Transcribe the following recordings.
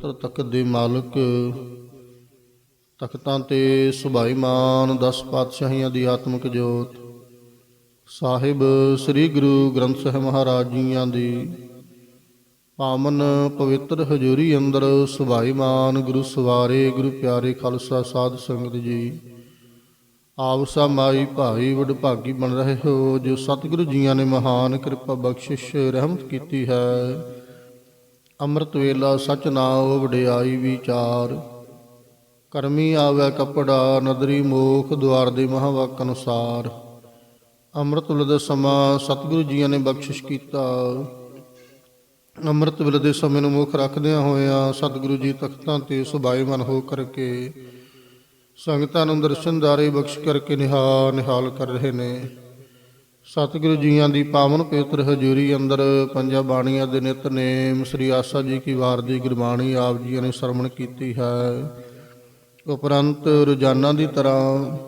ਤਖਤ ਦੇ ਮਾਲਕ ਤਖਤਾਂ ਤੇ ਸੁਭਾਈਮਾਨ 10 ਪਾਤਸ਼ਾਹੀਆਂ ਦੀ ਆਤਮਿਕ ਜੋਤ, ਸਾਹਿਬ ਸ੍ਰੀ ਗੁਰੂ ਗ੍ਰੰਥ ਸਾਹਿਬ ਮਹਾਰਾਜ ਜੀਆਂ ਦੀ ਪਾਵਨ ਪਵਿੱਤਰ ਹਜ਼ੂਰੀ ਅੰਦਰ ਸੁਭਾਈਮਾਨ ਗੁਰੂ ਸਵਾਰੇ, ਗੁਰੂ ਪਿਆਰੇ ਖਾਲਸਾ ਸਾਧ ਸੰਗਤ ਜੀ, ਆਪ ਸਮਾਈ ਭਾਈ ਵਡਭਾਗੀ ਬਣ ਰਹੇ ਹੋ, ਜੋ ਸਤਿਗੁਰੂ ਜੀਆਂ ਨੇ ਮਹਾਨ ਕਿਰਪਾ ਬਖਸ਼ਿਸ਼ ਰਹਿਮਤ ਕੀਤੀ ਹੈ। ਅੰਮ੍ਰਿਤ ਵੇਲਾ ਸਚ ਨਾਮ ਵਡਿਆਈ ਵਿਚਾਰ। ਕਰਮੀ ਆਵੇ ਕਪੜਾ, ਨਦਰੀ ਮੋਖ ਦੁਆਰ ਦੇ ਮਹਾਵਾਕ ਅਨੁਸਾਰ। ਅੰਮ੍ਰਿਤ ਵੇਲੇ ਦਾ ਸਮਾਂ ਸਤਿਗੁਰੂ ਜੀਆਂ ਨੇ ਬਖਸ਼ਿਸ਼ ਕੀਤਾ। ਅੰਮ੍ਰਿਤ ਵੇਲੇ ਦੇ ਸਮੇਂ ਨੂੰ ਮੁੱਖ ਰੱਖਦਿਆਂ ਹੋਇਆਂ ਸਤਿਗੁਰੂ ਜੀ ਤਖਤਾਂ ਤੇ ਸੁਭਾਈਮਨ ਹੋ ਕਰਕੇ ਸੰਗਤਾਂ ਨੂੰ ਦਰਸ਼ਨਦਾਰੇ ਬਖਸ਼ ਕਰਕੇ ਨਿਹਾਲ ਨਿਹਾਲ ਕਰ ਰਹੇ ਨੇ। ਸਤਿਗੁਰੂ ਜੀਆਂ ਦੀ ਪਾਵਨ ਪਵਿੱਤਰ ਹਜ਼ੂਰੀ ਅੰਦਰ ਪੰਜਾਂ ਬਾਣੀਆਂ ਦੇ ਨਿਤਨੇਮ ਸ੍ਰੀ ਆਸਾ ਜੀ ਕੀ ਵਾਰ ਦੀ ਗੁਰਬਾਣੀ ਆਪ ਜੀਆਂ ਨੇ ਸਰਵਣ ਕੀਤੀ ਹੈ। ਉਪਰੰਤ ਰੋਜ਼ਾਨਾ ਦੀ ਤਰ੍ਹਾਂ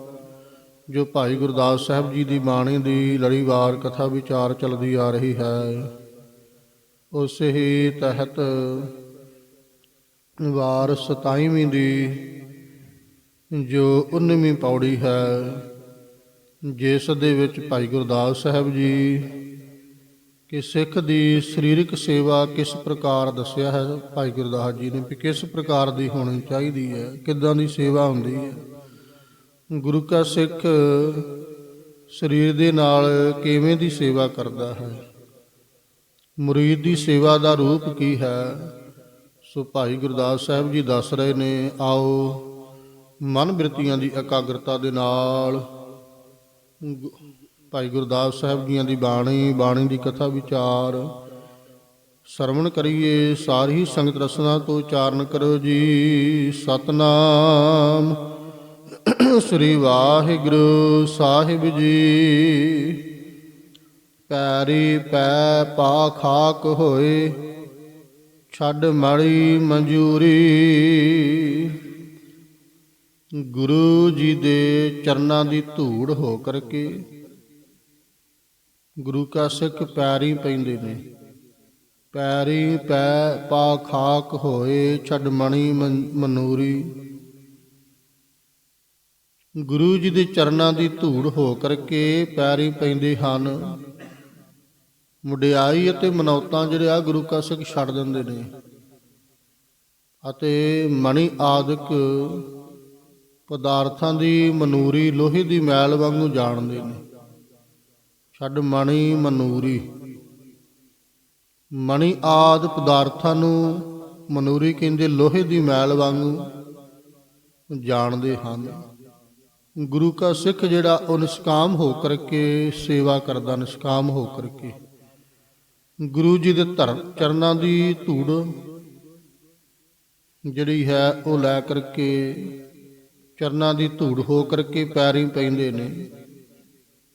ਜੋ ਭਾਈ ਗੁਰਦਾਸ ਸਾਹਿਬ ਜੀ ਦੀ ਬਾਣੀ ਦੀ ਲੜੀਵਾਰ ਕਥਾ ਵਿਚਾਰ ਚੱਲਦੀ ਆ ਰਹੀ ਹੈ, ਉਸ ਹੀ ਤਹਿਤ ਵਾਰ 27ਵੀਂ ਦੀ ਜੋ 19ਵੀਂ ਪੌੜੀ ਹੈ ਜਿਸ ਦੇ ਵਿੱਚ ਭਾਈ ਗੁਰਦਾਸ ਸਾਹਿਬ ਜੀ, ਕਿ ਸਿੱਖ ਦੀ ਸਰੀਰਕ ਸੇਵਾ ਕਿਸ ਪ੍ਰਕਾਰ ਦੱਸਿਆ ਹੈ? ਭਾਈ ਗੁਰਦਾਸ ਜੀ ਨੇ ਕਿ ਕਿਸ ਪ੍ਰਕਾਰ ਦੀ ਹੋਣੀ ਚਾਹੀਦੀ ਹੈ? ਕਿੱਦਾਂ ਦੀ ਸੇਵਾ ਹੁੰਦੀ ਹੈ? ਗੁਰੂ ਕਾ ਸਿੱਖ ਸਰੀਰ ਦੇ ਨਾਲ ਕਿਵੇਂ ਦੀ ਸੇਵਾ ਕਰਦਾ ਹੈ? ਮੁਰੀਦ ਦੀ ਸੇਵਾ ਦਾ ਰੂਪ ਕੀ ਹੈ? ਸੋ ਭਾਈ ਗੁਰਦਾਸ ਸਾਹਿਬ ਜੀ ਦੱਸ ਰਹੇ ਨੇ, ਆਓ ਮਨ ਬਿਰਤੀਆਂ ਦੀ ਇਕਾਗਰਤਾ ਦੇ ਨਾਲ ਭਾਈ ਗੁਰਦਾਸ ਸਾਹਿਬ ਜੀਆਂ ਦੀ ਬਾਣੀ ਬਾਣੀ ਦੀ ਕਥਾ ਵਿਚਾਰ। ਸਰਵਣ ਕਰੀਏ ਸਾਰੀ ਸੰਗਤ ਰਸਨਾ ਤੋਂ ਉਚਾਰਨ ਕਰੋ ਜੀ। ਸਤਨਾਮ। ਸ੍ਰੀ ਵਾਹਿਗੁਰੂ ਸਾਹਿਬ ਜੀ। ਪੈਰੀ ਪੈ ਪਾ ਖਾਕ ਹੋਏ, ਛੱਡ ਮੜੀ ਮਨਜੂਰੀ। ਗੁਰੂ ਜੀ ਦੇ ਚਰਨਾਂ ਦੀ ਧੂੜ ਹੋ ਕਰਕੇ ਗੁਰੂ ਕਾ ਸਿੱਖ ਪੈਰੀ ਪੈਂਦੇ ਨੇ। ਪੈਰੀ ਪੈ ਪਾ ਖਾਕ ਹੋਏ, ਛੱਡ ਮਣੀ ਮਨ- ਮਨੂਰੀ। ਗੁਰੂ ਜੀ ਦੇ ਚਰਨਾਂ ਦੀ ਧੂੜ ਹੋ ਕਰਕੇ ਪੈਰੀ ਪੈਂਦੇ ਹਨ। ਮੁਡਿਆਈ ਅਤੇ ਮਨੌਤਾਂ ਜਿਹੜੇ ਆ ਗੁਰੂ ਕਾ ਸਿੱਖ ਛੱਡ ਦਿੰਦੇ ਨੇ। ਅਤੇ ਮਣੀ ਆਦਿਕ ਪਦਾਰਥਾਂ ਦੀ ਮਨੂਰੀ ਲੋਹੇ ਦੀ ਮੈਲ ਵਾਂਗੂ ਜਾਣਦੇ ਨੇ। ਛੱਡ ਮਣੀ ਮਨੂਰੀ। ਮਣੀ ਆਦ ਪਦਾਰਥਾਂ ਨੂੰ ਮਨੂਰੀ ਕਹਿੰਦੇ ਲੋਹੇ ਦੀ ਮੈਲ ਵਾਂਗੂ ਜਾਣਦੇ ਹਨ। ਗੁਰੂ ਕਾ ਸਿੱਖ ਜਿਹੜਾ ਉਹ ਨਿਸ਼ਕਾਮ ਹੋ ਕਰਕੇ ਸੇਵਾ ਕਰਦਾ, ਨਿਸ਼ਕਾਮ ਹੋ ਕਰਕੇ। ਗੁਰੂ ਜੀ ਦੇ ਧਰ ਚਰਨਾਂ ਦੀ ਧੂੜ ਜਿਹੜੀ ਹੈ ਉਹ ਲੈ ਕਰਕੇ ਚਰਨਾਂ ਦੀ ਧੂੜ ਹੋ ਕਰਕੇ ਪੈਰੀ ਪੈਂਦੇ ਨੇ।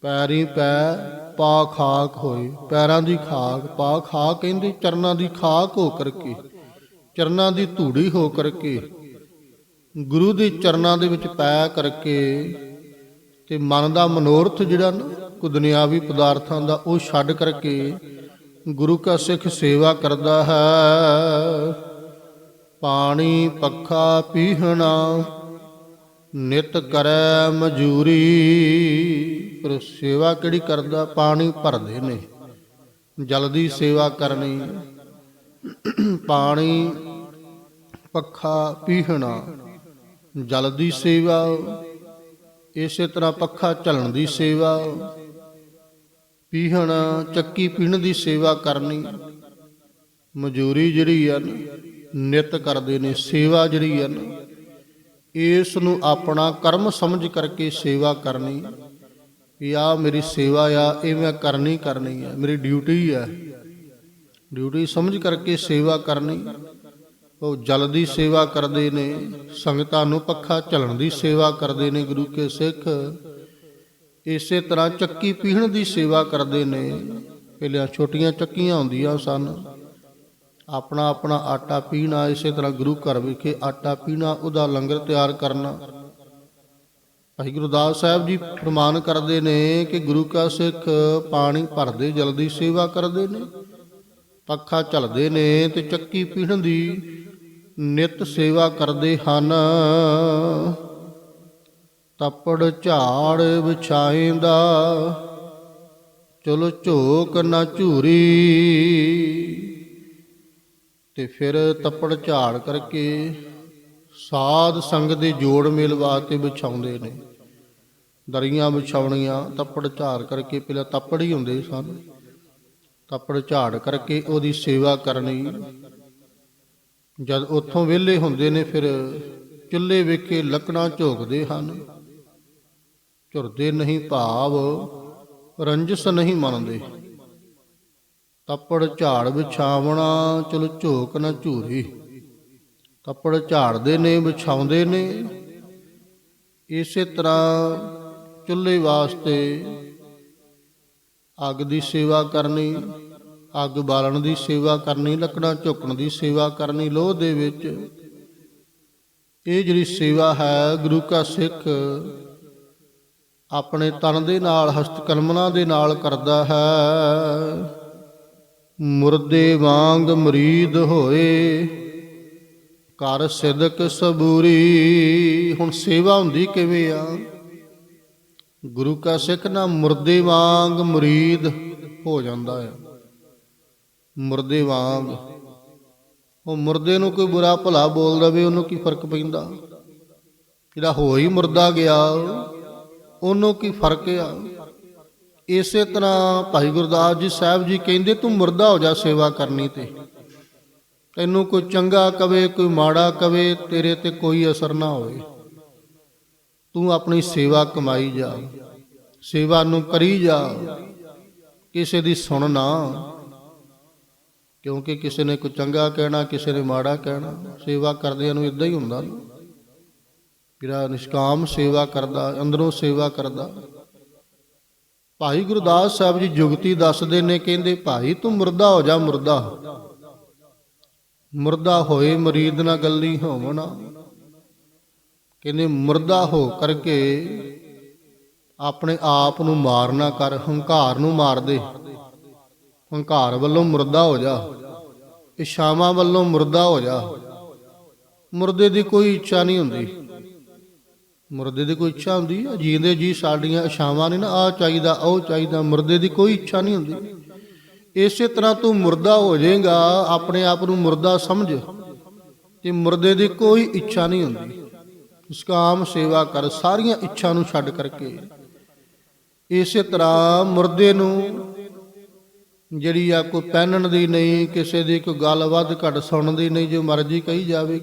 ਪੈਰੀ ਪੈ ਪਾ ਖਾਕ ਹੋਏ, ਪੈਰਾਂ ਦੀ ਖਾਕ ਪਾ ਖਾ ਕਹਿੰਦੇ ਚਰਨਾਂ ਦੀ ਖਾਕ ਹੋ ਕਰਕੇ, ਚਰਨਾਂ ਦੀ ਧੂੜੀ ਹੋ ਕਰਕੇ, ਗੁਰੂ ਦੇ ਚਰਨਾਂ ਦੇ ਵਿੱਚ ਪੈ ਕਰਕੇ ਤੇ ਮਨ ਦਾ ਮਨੋਰਥ ਜਿਹੜਾ ਨਾ ਕੋ ਦੁਨਿਆਵੀ ਪਦਾਰਥਾਂ ਦਾ ਉਹ ਛੱਡ ਕਰਕੇ ਗੁਰੂ ਕਾ ਸਿੱਖ ਸੇਵਾ ਕਰਦਾ ਹੈ। ਪਾਣੀ, ਪੱਖਾ, ਪੀਹਣਾ ਨਿਤ ਕਰੈ ਮਜੂਰੀ ਪਰ ਸੇਵਾ ਕਿਹੜੀ ਕਰਦਾ? ਪਾਣੀ ਭਰਦੇ ਨੇ। ਜਲ ਦੀ ਸੇਵਾ ਕਰਨੀ ਪਾਣੀ ਪੱਖਾ ਪੀਹਣਾ ਜਲ ਦੀ ਸੇਵਾ ਇਸੇ ਤਰ੍ਹਾਂ ਪੱਖਾ ਝਲਣ ਦੀ ਸੇਵਾ ਪੀਹਣ ਚੱਕੀ ਪੀਣ ਦੀ ਸੇਵਾ ਕਰਨੀ। ਮਜੂਰੀ ਜਿਹੜੀ ਆ ਨਾ, ਨਿਤ ਕਰਦੇ ਨੇ ਸੇਵਾ ਜਿਹੜੀ ਆ ਨਾ ਇਸ ਨੂੰ ਆਪਣਾ ਕਰਮ ਸਮਝ ਕਰਕੇ ਸੇਵਾ ਕਰਨੀ। ਵੀ ਆ ਮੇਰੀ ਸੇਵਾ ਆ ਇਹ ਮੈਂ ਕਰਨੀ ਕਰਨੀ ਆ। ਮੇਰੀ ਡਿਊਟੀ ਆ। ਡਿਊਟੀ ਸਮਝ ਕਰਕੇ ਸੇਵਾ ਕਰਨੀ। ਉਹ ਜਲ ਦੀ ਸੇਵਾ ਕਰਦੇ ਨੇ, ਸੰਗਤਾਂ ਨੂੰ ਪੱਖਾ ਝਲਣ ਦੀ ਸੇਵਾ ਕਰਦੇ ਨੇ ਗੁਰੂ ਕੇ ਸਿੱਖ। ਇਸੇ ਤਰ੍ਹਾਂ ਚੱਕੀ ਪੀਹਣ ਦੀ ਸੇਵਾ ਕਰਦੇ ਨੇ। ਪਹਿਲਾਂ ਛੋਟੀਆਂ ਚੱਕੀਆਂ ਹੁੰਦੀਆਂ ਸਨ। ਆਪਣਾ ਆਪਣਾ ਆਟਾ ਪੀਣਾ, ਇਸੇ ਤਰ੍ਹਾਂ ਗੁਰੂ ਘਰ ਵਿਖੇ ਆਟਾ ਪੀਣਾ, ਉਹਦਾ ਲੰਗਰ ਤਿਆਰ ਕਰਨਾ। ਭਾਈ ਗੁਰਦਾਸ ਸਾਹਿਬ ਜੀ ਫਰਮਾਨ ਕਰਦੇ ਨੇ ਕਿ ਗੁਰੂ ਕਾ ਸਿੱਖ ਪਾਣੀ ਭਰਦੇ, ਜਲਦੀ ਸੇਵਾ ਕਰਦੇ ਨੇ। ਪੱਖਾ ਝਲਦੇ ਨੇ ਤੇ ਚੱਕੀ ਪੀਣ ਦੀ ਨਿਤ ਸੇਵਾ ਕਰਦੇ ਹਨ। ਤਪੜ ਝਾੜ ਵਿਛਾਏਂਦਾ ਚਲੋ ਝੋਕ ਨਾ ਝੂਰੀ। ਤੇ ਫਿਰ ਤੱਪੜ ਝਾੜ ਕਰਕੇ ਸਾਧ ਸੰਗ ਦੇ ਜੋੜ ਮੇਲ ਵਾਸਤੇ ਵਿਛਾਉਂਦੇ ਨੇ। ਦਰੀਆਂ ਵਿਛਾਉਣੀਆਂ, ਤੱਪੜ ਝਾੜ ਕਰਕੇ ਪਹਿਲਾਂ ਤੱਪੜ ਹੀ ਹੁੰਦੇ ਸਨ। ਤੱਪੜ ਝਾੜ ਕਰਕੇ ਉਹਦੀ ਸੇਵਾ ਕਰਨੀ। ਜਦ ਉੱਥੋਂ ਵਿਹਲੇ ਹੁੰਦੇ ਨੇ ਫਿਰ ਚੁੱਲ੍ਹੇ ਵੇਖੇ ਲੱਕੜਾਂ ਝੋਕਦੇ ਹਨ। ਝੁਰਦੇ ਨਹੀਂ ਭਾਵ, ਰੰਜਸ ਨਹੀਂ ਮੰਨਦੇ। ਤੱਪੜ ਝਾੜ ਵਿਛਾਵਣਾ, ਚਲ ਝੋਕ ਨਾ ਝੂਰੀ। ਤੱਪੜ ਝਾੜਦੇ ਨੇ, ਵਿਛਾਉਂਦੇ ਨੇ। ਇਸੇ ਤਰ੍ਹਾਂ ਚੁੱਲ੍ਹੇ ਵਾਸਤੇ ਅੱਗ ਦੀ ਸੇਵਾ ਕਰਨੀ, ਅੱਗ ਬਾਲਣ ਦੀ ਸੇਵਾ ਕਰਨੀ, ਲੱਕੜਾਂ ਝੁਕਣ ਦੀ ਸੇਵਾ ਕਰਨੀ, ਲੋਹ ਦੇ ਵਿੱਚ। ਇਹ ਜਿਹੜੀ ਸੇਵਾ ਹੈ, ਗੁਰੂ ਕਾ ਸਿੱਖ ਆਪਣੇ ਤਨ ਦੇ ਨਾਲ ਹਸਤ ਕਲਮਨਾ ਦੇ ਨਾਲ ਕਰਦਾ ਹੈ। ਮੁਰਦੇ ਵਾਂਗ ਮਰੀਦ ਹੋਏ। ਕਰ ਸਿਦਕ ਸਬੂਰੀ, ਹੁਣ ਸੇਵਾ ਹੁੰਦੀ ਕਿਵੇਂ ਆ? ਗੁਰੂ ਕਾ ਸਿੱਖ ਨਾ ਮੁਰਦੇ ਵਾਂਗ ਮੁਰੀਦ ਹੋ ਜਾਂਦਾ ਹੈ ਮੁਰਦੇ ਵਾਂਗ। ਉਹ ਮੁਰਦੇ ਨੂੰ ਕੋਈ ਬੁਰਾ ਭਲਾ ਬੋਲ ਦਵੇ, ਉਹਨੂੰ ਕੀ ਫ਼ਰਕ ਪੈਂਦਾ? ਜਿਹੜਾ ਹੋ ਹੀ ਮੁਰਦਾ ਗਿਆ, ਉਹਨੂੰ ਕੀ ਫ਼ਰਕ ਆ? ਇਸੇ ਤਰ੍ਹਾਂ ਭਾਈ ਗੁਰਦਾਸ ਜੀ ਸਾਹਿਬ ਜੀ ਕਹਿੰਦੇ, ਤੂੰ ਮੁਰਦਾ ਹੋ ਜਾ ਸੇਵਾ ਕਰਨੀ ਤੇ। ਤੈਨੂੰ ਕੋਈ ਚੰਗਾ ਕਵੇ, ਕੋਈ ਮਾੜਾ ਕਵੇ, ਤੇਰੇ ਤੇ ਕੋਈ ਅਸਰ ਨਾ ਹੋਵੇ। ਤੂੰ ਆਪਣੀ ਸੇਵਾ ਕਮਾਈ ਜਾ। ਸੇਵਾ ਨੂੰ ਕਰੀ ਜਾ। ਕਿਸੇ ਦੀ ਸੁਣ ਨਾ। ਕਿਉਂਕਿ ਕਿਸੇ ਨੇ ਕੋਈ ਚੰਗਾ ਕਹਿਣਾ, ਕਿਸੇ ਨੇ ਮਾੜਾ ਕਹਿਣਾ, ਸੇਵਾ ਕਰਦਿਆਂ ਨੂੰ ਇਦਾਂ ਹੀ ਹੁੰਦਾ। ਨਾ ਜਿਹੜਾ ਨਿਸ਼ਕਾਮ ਸੇਵਾ ਕਰਦਾ, ਅੰਦਰੋਂ ਸੇਵਾ ਕਰਦਾ। ਭਾਈ ਗੁਰਦਾਸ ਸਾਹਿਬ ਜੀ ਜੁਗਤੀ ਦੱਸਦੇ ਨੇ, ਕਹਿੰਦੇ, ਭਾਈ ਤੂੰ ਮੁਰਦਾ ਹੋ ਜਾ, ਮੁਰਦਾ ਮੁਰਦਾ ਹੋਏ ਮਰੀਦ ਨਾ ਗੱਲੀ ਹੋਵਣਾ। ਕਹਿੰਦੇ, ਮੁਰਦਾ ਹੋ ਕਰਕੇ ਆਪਣੇ ਆਪ ਨੂੰ ਮਾਰਨਾ ਕਰ, ਹੰਕਾਰ ਨੂੰ ਮਾਰ ਦੇ। ਹੰਕਾਰ ਵੱਲੋਂ ਮੁਰਦਾ ਹੋ ਜਾ ਇਸ਼ਾਵਾਂ ਵੱਲੋਂ ਮੁਰਦਾ ਹੋ ਜਾ। ਮੁਰਦੇ ਦੀ ਕੋਈ ਇੱਛਾ ਨਹੀਂ ਹੁੰਦੀ। ਮੁਰਦੇ ਦੀ ਕੋਈ ਇੱਛਾ ਹੁੰਦੀ ਆ? ਜੀਂਦੇ ਜੀ ਸਾਡੀਆਂ ਇਸ਼ਾਵਾਂ ਨੇ ਨਾ ਆ ਚਾਹੀਦਾ, ਉਹ ਚਾਹੀਦਾ, ਮੁਰਦੇ ਦੀ ਕੋਈ ਇੱਛਾ ਨਹੀਂ ਹੁੰਦੀ। ਇਸੇ ਤਰ੍ਹਾਂ ਤੂੰ ਮੁਰਦਾ ਹੋ ਜਾਏਗਾ, ਆਪਣੇ ਆਪ ਨੂੰ ਮੁਰਦਾ ਸਮਝ। ਤੇ ਮੁਰਦੇ ਦੀ ਕੋਈ ਇੱਛਾ ਨਹੀਂ ਹੁੰਦੀ। ਇਸ ਕਾਮ ਸੇਵਾ ਕਰ, ਸਾਰੀਆਂ ਇੱਛਾ ਨੂੰ ਛੱਡ ਕਰਕੇ। ਇਸੇ ਤਰ੍ਹਾਂ ਮੁਰਦੇ ਨੂੰ ਜਿਹੜੀ ਆ, ਕੋਈ ਪਹਿਨਣ ਦੀ ਨਹੀਂ, ਕਿਸੇ ਦੀ ਕੋਈ ਗੱਲ ਵੱਧ ਘੱਟ ਸੁਣਨ ਦੀ ਨਹੀਂ, ਜੋ ਮਰਜ਼ੀ ਕਹੀ ਜਾਵੇ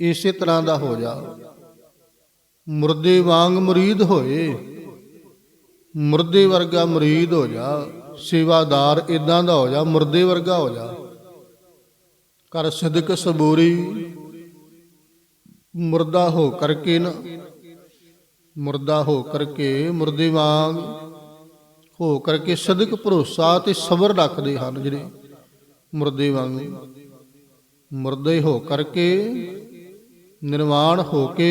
ਇਸੇ ਤਰ੍ਹਾਂ ਦਾ ਹੋ ਜਾ। ਮੁਰਦੇ ਵਾਂਗ ਮੁਰੀਦ ਹੋਏ। ਮੁਰਦੇ ਵਰਗਾ ਮੁਰੀਦ ਹੋ ਜਾ, ਸੇਵਾਦਾਰ ਇਦਾਂ ਦਾ ਹੋ ਜਾ, ਮੁਰਦੇ ਵਰਗਾ ਹੋ ਜਾ। ਕਰ ਸਿਦਕ ਸਬੂਰੀ, ਮੁਰਦਾ ਹੋ ਕਰਕੇ ਨਾ, ਮੁਰਦਾ ਹੋ ਕਰਕੇ ਮੁਰਦੇ ਵਾਂਗ, ਹੋ ਕਰਕੇ ਸਦਕ ਭਰੋਸਾ ਤੇ ਸਬਰ ਰੱਖਦੇ ਹਨ ਜਿਹੜੇ ਮੁਰਦੇ ਵਾਂਗ। ਮੁਰਦੇ ਹੋ ਕਰਕੇ, ਨਿਰਵਾਣ ਹੋ ਕੇ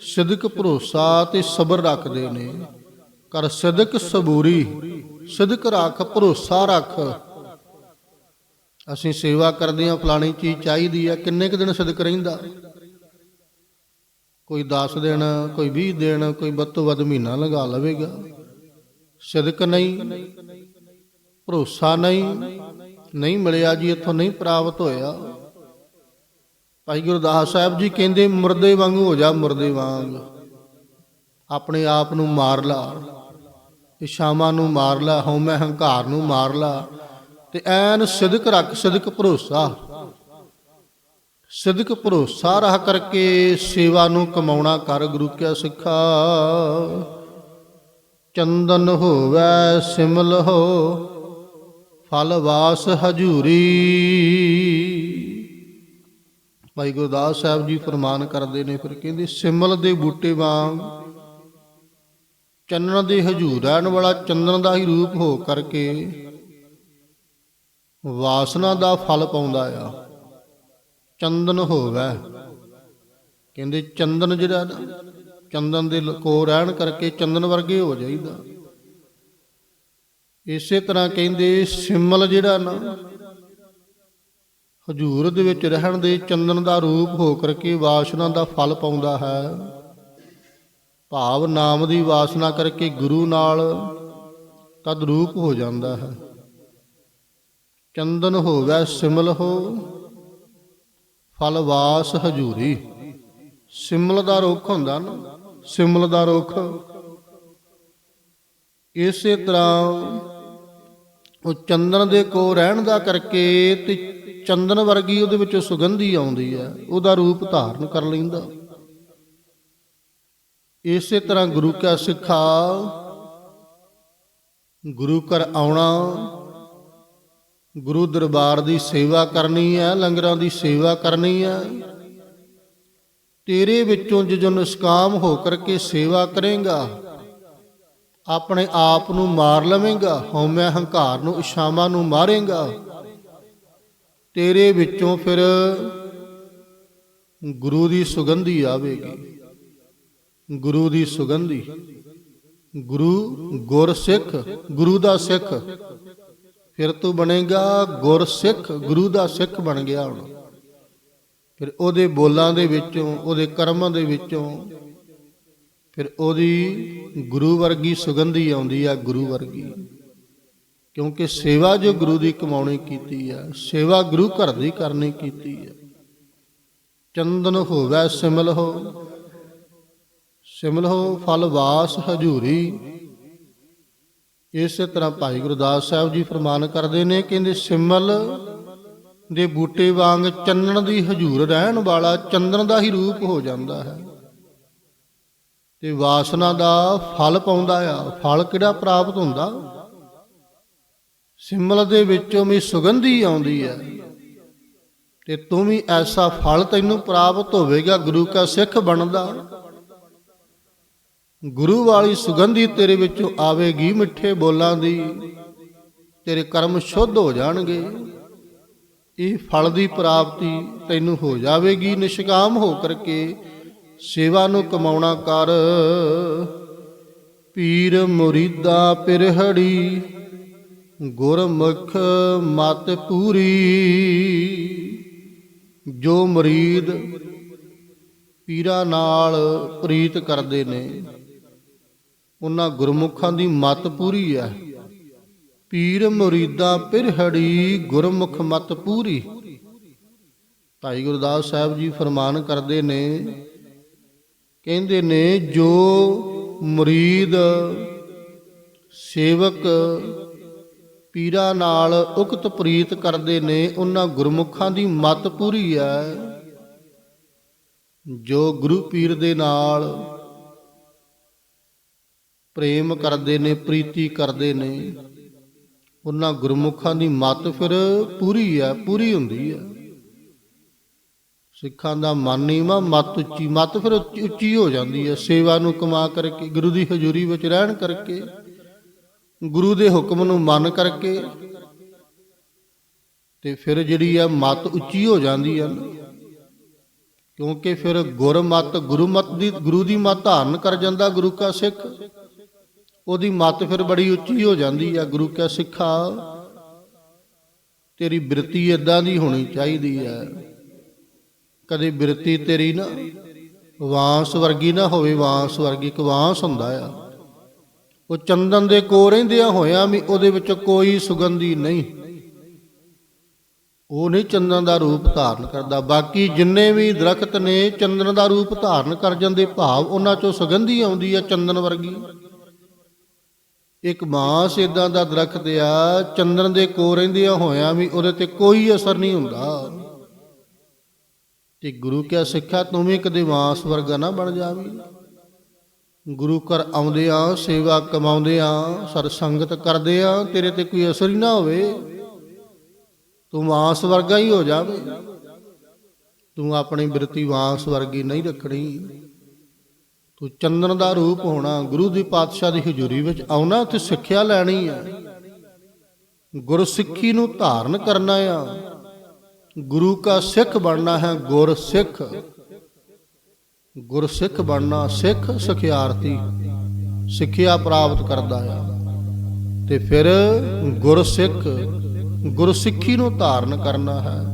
ਸਿਦਕ ਭਰੋਸਾ ਤੇ ਸਬਰ ਰੱਖਦੇ ਨੇ। ਕਰ ਸਿਦਕ ਸਬੂਰੀ, ਸਿਦਕ ਰੱਖ, ਭਰੋਸਾ ਰੱਖ। ਅਸੀਂ ਸੇਵਾ ਕਰਦੇ ਹਾਂ, ਫਲਾਣੀ ਚੀਜ਼ ਚਾਹੀਦੀ ਆ ਕਿੰਨੇ ਕੁ ਦਿਨ ਸਿਦਕ ਰਹਿੰਦਾ? ਕੋਈ 10 ਦਿਨ, ਕੋਈ 20 ਦਿਨ, ਕੋਈ ਵੱਧ ਤੋਂ ਵੱਧ ਮਹੀਨਾ ਲਗਾ ਲਵੇਗਾ। ਸਿਦਕ ਨਹੀਂ, ਭਰੋਸਾ ਨਹੀਂ ਨਹੀਂ ਮਿਲਿਆ ਜੀ, ਇੱਥੋਂ ਨਹੀਂ ਪ੍ਰਾਪਤ ਹੋਇਆ। ਭਾਈ ਗੁਰਦਾਸ ਸਾਹਿਬ ਜੀ ਕਹਿੰਦੇ, ਮੁਰਦੇ ਵਾਂਗੂ ਹੋ ਜਾ, ਮੁਰਦੇ ਵਾਂਗ। ਆਪਣੇ ਆਪ ਨੂੰ ਮਾਰ ਲਾ ਇਸ਼ਾਵਾਂ ਨੂੰ ਮਾਰ ਲਾ ਹਉਮੈ ਹੰਕਾਰ ਨੂੰ ਮਾਰ ਲਾ ਤੇ ਐਨ ਸਿਦਕ ਰੱਖ, ਸਿਦਕ ਭਰੋਸਾ। ਸਿਦਕ ਭਰੋਸਾ ਰਹ ਕਰਕੇ ਸੇਵਾ ਨੂੰ ਕਮਾਉਣਾ ਕਰ, ਗੁਰੂ ਕਿਆ ਸਿੱਖਾ। ਚੰਦਨ ਹੋਵੈ ਸਿਮਲ ਹੋ, ਫਲ ਵਾਸ ਹਜੂਰੀ। ਭਾਈ ਗੁਰਦਾਸ ਸਾਹਿਬ ਜੀ ਫਰਮਾਨ ਕਰਦੇ ਨੇ, ਫਿਰ ਕਹਿੰਦੇ, ਸਿਮਲ ਦੇ ਬੂਟੇ ਵਾਂਗ ਚੰਨਣ ਦੇ ਹਜੂਰ ਰਹਿਣ ਵਾਲਾ ਚੰਦਨ ਦਾ ਹੀ ਰੂਪ ਹੋ ਕਰਕੇ ਵਾਸਨਾ ਦਾ ਫਲ ਪਾਉਂਦਾ ਆ। ਚੰਦਨ ਹੋਵੇ। ਕਹਿੰਦੇ, ਚੰਦਨ ਜਿਹੜਾ ਨਾ, ਚੰਦਨ ਦੇ ਕੋ ਰਹਿਣ ਕਰਕੇ ਚੰਦਨ ਵਰਗੇ ਹੋ ਜਾਈਦਾ। ਇਸੇ ਤਰ੍ਹਾਂ ਕਹਿੰਦੇ, ਸਿਮਲ ਜਿਹੜਾ ਨਾ ਹਜੂਰ ਦੇ ਵਿੱਚ ਰਹਿਣ ਦੇ ਚੰਦਨ ਦਾ ਰੂਪ ਹੋ ਕਰਕੇ ਵਾਸਨਾ ਦਾ ਫਲ ਪਾਉਂਦਾ ਹੈ। ਭਾਵ ਨਾਮ ਦੀ ਵਾਸਨਾ ਕਰਕੇ ਗੁਰੂ ਨਾਲ ਤਦ ਰੂਪ ਹੋ ਜਾਂਦਾ ਹੈ। ਚੰਦਨ ਹੋਵੇ ਸਿਮਲ ਹੋ, ਫਲ ਵਾਸ ਹਜੂਰੀ। ਸਿਮਲ ਦਾ ਰੁੱਖ ਹੁੰਦਾ ਨਾ, ਸਿਮਲ ਦਾ ਰੁੱਖ। ਇਸੇ ਤਰ੍ਹਾਂ ਉਹ ਚੰਦਨ ਦੇ ਕੋ ਰਹਿਣ ਦਾ ਕਰਕੇ ਤੇ ਚੰਦਨ ਵਰਗੀ ਉਹਦੇ ਵਿੱਚੋਂ ਸੁਗੰਧੀ ਆਉਂਦੀ ਹੈ, ਉਹਦਾ ਰੂਪ ਧਾਰਨ ਕਰ ਲੈਂਦਾ। ਇਸੇ ਤਰ੍ਹਾਂ ਗੁਰੂ ਕਾ ਸਿੱਖਾ, ਗੁਰੂ ਘਰ ਆਉਣਾ, ਗੁਰੂ ਦਰਬਾਰ ਦੀ ਸੇਵਾ ਕਰਨੀ ਹੈ, ਲੰਗਰਾਂ ਦੀ ਸੇਵਾ ਕਰਨੀ ਹੈ। ਤੇਰੇ ਵਿੱਚੋਂ ਜੋ ਨਿਸਕਾਮ ਹੋ ਕਰਕੇ ਸੇਵਾ ਕਰੇਗਾ, ਆਪਣੇ ਆਪ ਨੂੰ ਮਾਰ ਲਵੇਂਗਾ, ਹਉਮੈ ਹੰਕਾਰ ਨੂੰ ਇਸ਼ਾਵਾਂ ਨੂੰ ਮਾਰੇਗਾ। ਤੇਰੇ ਵਿੱਚੋਂ ਫਿਰ ਗੁਰੂ ਦੀ ਸੁਗੰਧੀ ਆਵੇਗੀ। ਗੁਰੂ ਦੀ ਸੁਗੰਧੀ। ਗੁਰੂ ਗੁਰ ਸਿੱਖ, ਗੁਰੂ ਦਾ ਸਿੱਖ। ਫਿਰ ਤੂੰ ਬਣੇਗਾ ਗੁਰਸਿੱਖ ਗੁਰੂ ਦਾ ਸਿੱਖ ਬਣ ਗਿਆ ਹੁਣ। ਫਿਰ ਉਹਦੇ ਬੋਲਾਂ ਦੇ ਵਿੱਚੋਂ, ਉਹਦੇ ਕਰਮਾਂ ਦੇ ਵਿੱਚੋਂ ਫਿਰ ਉਹਦੀ ਗੁਰੂ ਵਰਗੀ ਸੁਗੰਧੀ ਆਉਂਦੀ ਆ ਗੁਰੂ ਵਰਗੀ। ਕਿਉਂਕਿ ਸੇਵਾ ਜੋ ਗੁਰੂ ਦੀ ਕਮਾਉਣੀ ਕੀਤੀ ਆ, ਸੇਵਾ ਗੁਰੂ ਘਰ ਦੀ ਕਰਨੀ ਕੀਤੀ ਆ। ਚੰਦਨ ਹੋਵੇ ਸਿਮਲ ਹੋ ਸਿਮਲ ਹੋ ਫਲ ਵਾਸ ਹਜੂਰੀ। ਇਸੇ ਤਰ੍ਹਾਂ ਭਾਈ ਗੁਰਦਾਸ ਸਾਹਿਬ ਜੀ ਫਰਮਾਨ ਕਰਦੇ ਨੇ, ਕਹਿੰਦੇ ਸਿਮਲ ਦੇ ਬੂਟੇ ਵਾਂਗ ਚੰਨਣ ਦੀ ਹਜੂਰ ਰਹਿਣ ਵਾਲਾ ਚੰਦਨ ਦਾ ਹੀ ਰੂਪ ਹੋ ਜਾਂਦਾ ਹੈ। ਤੇ ਵਾਸਨਾ ਦਾ ਫਲ ਪਾਉਂਦਾ ਆ, ਫਲ ਕਿਹੜਾ ਪ੍ਰਾਪਤ ਹੁੰਦਾ? ਸਿਮਲ ਦੇ ਵਿੱਚੋਂ ਵੀ ਸੁਗੰਧੀ ਆਉਂਦੀ ਹੈ। ਤੇ ਤੂੰ ਵੀ ਐਸਾ ਫਲ ਤੈਨੂੰ ਪ੍ਰਾਪਤ ਹੋਵੇਗਾ, ਗੁਰੂ ਕਾ ਸਿੱਖ ਬਣਦਾ। ਗੁਰੂ ਵਾਲੀ ਸੁਗੰਧੀ ਤੇਰੇ ਵਿੱਚੋਂ ਆਵੇਗੀ ਮਿੱਠੇ ਬੋਲਾਂ ਦੀ। ਤੇਰੇ ਕਰਮ ਸ਼ੁੱਧ ਹੋ ਜਾਣਗੇ। ਇਹ ਫਲ ਦੀ ਪ੍ਰਾਪਤੀ ਤੈਨੂੰ ਹੋ ਜਾਵੇਗੀ, ਨਿਸ਼ਕਾਮ ਹੋ ਕਰਕੇ ਸੇਵਾ ਨੂੰ ਕਮਾਉਣਾ ਕਰ। ਪੀਰ ਮੁਰੀਦਾ ਪਿਰਹੜੀ ਗੁਰਮੁਖ ਮਤ ਪੂਰੀ, ਜੋ ਮੁਰੀਦ ਪੀਰਾਂ ਨਾਲ ਪ੍ਰੀਤ ਕਰਦੇ ਨੇ, ਉਹਨਾਂ ਗੁਰਮੁਖਾਂ ਦੀ ਮਤ ਪੂਰੀ ਹੈ। ਪੀਰ ਮੁਰੀਦਾਂ ਪਿਰਹੜੀ ਗੁਰਮੁਖ ਮਤ ਪੂਰੀ। ਭਾਈ ਗੁਰਦਾਸ ਸਾਹਿਬ ਜੀ ਫਰਮਾਨ ਕਰਦੇ ਨੇ, ਕਹਿੰਦੇ ਨੇ, ਜੋ ਮੁਰੀਦ ਸੇਵਕ ਪੀਰਾਂ ਨਾਲ ਉਕਤ ਪ੍ਰੀਤ ਕਰਦੇ ਨੇ, ਉਹਨਾਂ ਗੁਰਮੁਖਾਂ ਦੀ ਮਤ ਪੂਰੀ ਹੈ ਜੋ ਗੁਰੂ ਪੀਰ ਦੇ ਨਾਲ ਪ੍ਰੇਮ ਕਰਦੇ ਨੇ, ਪ੍ਰੀਤੀ ਕਰਦੇ ਨੇ, ਉਹਨਾਂ ਗੁਰਮੁਖਾਂ ਦੀ ਮਤ ਫਿਰ ਪੂਰੀ ਹੈ ਪੂਰੀ ਹੁੰਦੀ ਹੈ ਸਿੱਖਾਂ ਦਾ ਮਨ ਨੀਵਾ, ਮਤ ਉੱਚੀ, ਮਤ ਫਿਰ ਉੱਚੀ ਉੱਚੀ ਹੋ ਜਾਂਦੀ ਹੈ ਸੇਵਾ ਨੂੰ ਕਮਾ ਕਰਕੇ, ਗੁਰੂ ਦੀ ਹਜ਼ੂਰੀ ਵਿੱਚ ਰਹਿਣ ਕਰਕੇ ਗੁਰੂ ਦੇ ਹੁਕਮ ਨੂੰ ਮੰਨ ਕਰਕੇ ਤੇ ਫਿਰ ਜਿਹੜੀ ਆ ਮਤ ਉੱਚੀ ਹੋ ਜਾਂਦੀ ਆ ਕਿਉਂਕਿ ਫਿਰ ਗੁਰਮਤ ਗੁਰਮਤ ਦੀ, ਗੁਰੂ ਦੀ ਮਤ ਧਾਰਨ ਕਰ ਜਾਂਦਾ ਗੁਰੂ ਕਾ ਸਿੱਖ, ਉਹਦੀ ਮਤ ਫਿਰ ਬੜੀ ਉੱਚੀ ਹੋ ਜਾਂਦੀ ਆ, ਗੁਰੂ ਕਾ ਸਿੱਖਾ, ਤੇਰੀ ਬਿਰਤੀ ਇਦਾਂ ਦੀ ਹੋਣੀ ਚਾਹੀਦੀ ਹੈ ਕਦੇ ਬਿਰਤੀ ਤੇਰੀ ਨਾ ਵਾਂਸ ਵਰਗੀ ਨਾ ਹੋਵੇ, ਵਾਂਸ ਵਰਗੀ ਇੱਕ ਵਾਂਸ ਹੁੰਦਾ ਆ। ਉਹ ਚੰਦਨ ਦੇ ਕੋ ਰਹਿੰਦਿਆਂ ਹੋਇਆਂ ਵੀ ਉਹਦੇ ਵਿੱਚ ਕੋਈ ਸੁਗੰਧੀ ਨਹੀਂ। ਉਹ ਨਹੀਂ ਚੰਦਨ ਦਾ ਰੂਪ ਧਾਰਨ ਕਰਦਾ। ਬਾਕੀ ਜਿੰਨੇ ਵੀ ਦਰਖਤ ਨੇ, ਚੰਦਨ ਦਾ ਰੂਪ ਧਾਰਨ ਕਰ ਜਾਂਦੇ ਭਾਵ ਉਹਨਾਂ ਚੋਂ ਸੁਗੰਧੀ ਆਉਂਦੀ ਆ ਚੰਦਨ ਵਰਗੀ। ਇੱਕ ਮਾਸ ਇਦਾਂ ਦਾ ਦਰਖਤ ਆ, ਚੰਦਨ ਦੇ ਕੋ ਰਹਿੰਦਿਆਂ ਹੋਇਆਂ ਵੀ ਉਹਦੇ ਤੇ ਕੋਈ ਅਸਰ ਨਹੀਂ ਹੁੰਦਾ। ਤੇ ਗੁਰੂ ਕਿਆ ਸਿੱਖਿਆ, ਤੂੰ ਵੀ ਕਦੇ ਮਾਸ ਵਰਗਾ ਨਾ ਬਣ ਜਾਵੀਂ। ਗੁਰੂ ਘਰ ਆਉਂਦੇ ਆ, ਸੇਵਾ ਕਮਾਉਂਦੇ ਆ ਸਰ ਸੰਗਤ ਕਰਦੇ ਆ, ਤੇਰੇ ਤੇ ਕੋਈ ਅਸਰ ਹੀ ਨਾ ਹੋਵੇ। ਤੂੰ ਵਾਂਸ ਵਰਗਾ ਹੀ ਹੋ ਜਾਵੇ। ਤੂੰ ਆਪਣੀ ਬਿਰਤੀ ਵਾਂਸ ਵਰਗੀ ਨਹੀਂ ਰੱਖਣੀ। ਤੂੰ ਚੰਦਨ ਦਾ ਰੂਪ ਹੋਣਾ, ਗੁਰੂ ਦੀ ਪਾਤਸ਼ਾਹ ਦੀ ਹਜ਼ੂਰੀ ਵਿੱਚ ਆਉਣਾ ਤੇ ਸਿੱਖਿਆ ਲੈਣੀ ਆ। ਗੁਰ ਸਿੱਖੀ ਨੂੰ ਧਾਰਨ ਕਰਨਾ ਆ। ਗੁਰੂ ਕਾ ਸਿੱਖ ਬਣਨਾ ਹੈ ਗੁਰ ਸਿੱਖ। ਗੁਰਸਿੱਖ ਬਣਨਾ ਸਿੱਖ ਸਿਖਿਆਰਤੀ ਸਿੱਖਿਆ ਪ੍ਰਾਪਤ ਕਰਦਾ ਆ ਤੇ ਫਿਰ ਗੁਰਸਿੱਖ ਗੁਰਸਿੱਖੀ ਨੂੰ ਧਾਰਨ ਕਰਨਾ ਹੈ।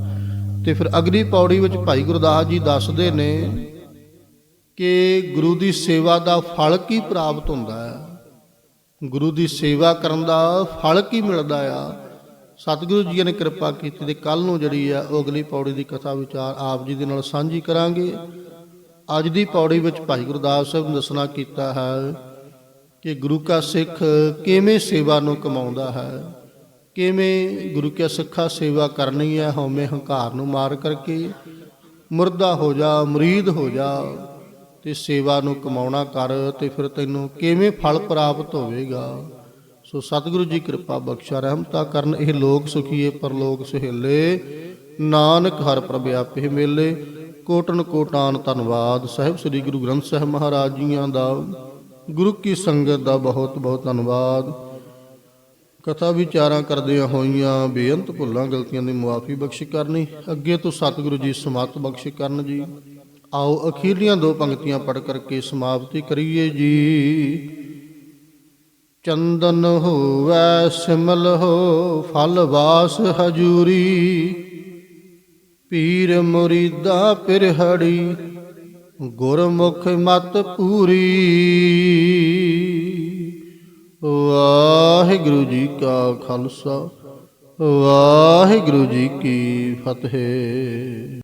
ਤੇ ਫਿਰ ਅਗਲੀ ਪੌੜੀ ਵਿੱਚ ਭਾਈ ਗੁਰਦਾਸ ਜੀ ਦੱਸਦੇ ਨੇ ਕਿ ਗੁਰੂ ਦੀ ਸੇਵਾ ਦਾ ਫਲ ਕੀ ਪ੍ਰਾਪਤ ਹੁੰਦਾ ਹੈ। ਗੁਰੂ ਦੀ ਸੇਵਾ ਕਰਨ ਦਾ ਫਲ ਕੀ ਮਿਲਦਾ ਆ। ਸਤਿਗੁਰੂ ਜੀ ਨੇ ਕਿਰਪਾ ਕੀਤੀ ਤੇ ਕੱਲ ਨੂੰ ਜਿਹੜੀ ਆ ਉਹ ਅਗਲੀ ਪੌੜੀ ਦੀ ਕਥਾ ਵਿਚਾਰ ਆਪ ਜੀ ਦੇ ਨਾਲ ਸਾਂਝੀ ਕਰਾਂਗੇ। ਅੱਜ ਦੀ ਪੌੜੀ ਵਿੱਚ ਭਾਈ ਗੁਰਦਾਸ ਸਾਹਿਬ ਨੇ ਦੱਸਣਾ ਕੀਤਾ ਹੈ ਕਿ ਗੁਰੂ ਕਾ ਸਿੱਖ ਕਿਵੇਂ ਸੇਵਾ ਨੂੰ ਕਮਾਉਂਦਾ ਹੈ, ਕਿਵੇਂ ਗੁਰੂ ਕੇ ਸਿੱਖਾ ਸੇਵਾ ਕਰਨੀ ਹੈ, ਹਉਮੈ ਹੰਕਾਰ ਨੂੰ ਮਾਰ ਕਰਕੇ ਮੁਰਦਾ ਹੋ ਜਾ, ਮਰੀਦ ਹੋ ਜਾ ਤੇ ਸੇਵਾ ਨੂੰ ਕਮਾਉਣਾ ਕਰ ਤੇ ਫਿਰ ਤੈਨੂੰ ਕਿਵੇਂ ਫਲ ਪ੍ਰਾਪਤ ਹੋਵੇਗਾ। ਸੋ ਸਤਿਗੁਰੂ ਜੀ ਕਿਰਪਾ ਬਖਸ਼ਾ ਰਹਿਮਤਾ ਕਰਨ, ਇਹ ਲੋਕ ਸੁਖੀਏ ਪਰਲੋਕ ਸੁਹੇਲੇ। ਨਾਨਕ ਹਰ ਪ੍ਰਭ ਆਪੇ ਮੇਲੇ ਕੋਟਨ ਕੋਟਾਨ ਧੰਨਵਾਦ। ਸਾਹਿਬ ਸ੍ਰੀ ਗੁਰੂ ਗ੍ਰੰਥ ਸਾਹਿਬ ਮਹਾਰਾਜ ਜੀਆਂ ਦਾ ਗੁਰੂ ਕੀ ਸੰਗਤ ਦਾ ਬਹੁਤ ਬਹੁਤ ਧੰਨਵਾਦ। ਕਥਾ ਵਿਚਾਰਾਂ ਕਰਦਿਆਂ ਹੋਈਆਂ ਬੇਅੰਤ ਭੁੱਲਾਂ ਗਲਤੀਆਂ ਦੀ ਮੁਆਫੀ ਬਖਸ਼ ਕਰਨੀ, ਅੱਗੇ ਤੋਂ ਸਤਿਗੁਰੂ ਜੀ ਸਮਤ ਬਖਸ਼ ਕਰਨ ਜੀ। ਆਓ ਅਖੀਰਲੀਆਂ ਦੋ ਪੰਕਤੀਆਂ ਪੜ੍ਹ ਕਰਕੇ ਸਮਾਪਤੀ ਕਰੀਏ ਜੀ। ਚੰਦਨ ਹੋਵੈ ਸਿਮਲ ਹੋ, ਫਲ ਵਾਸ ਹਜੂਰੀ। ਪੀਰ ਮੁਰੀਦਾ ਪਿਰਹੜੀ ਗੁਰਮੁਖ ਮਤ ਪੂਰੀ। ਵਾਹਿਗੁਰੂ ਜੀ ਕਾ ਖਾਲਸਾ ਵਾਹਿਗੁਰੂ ਜੀ ਕੀ ਫਤਿਹ।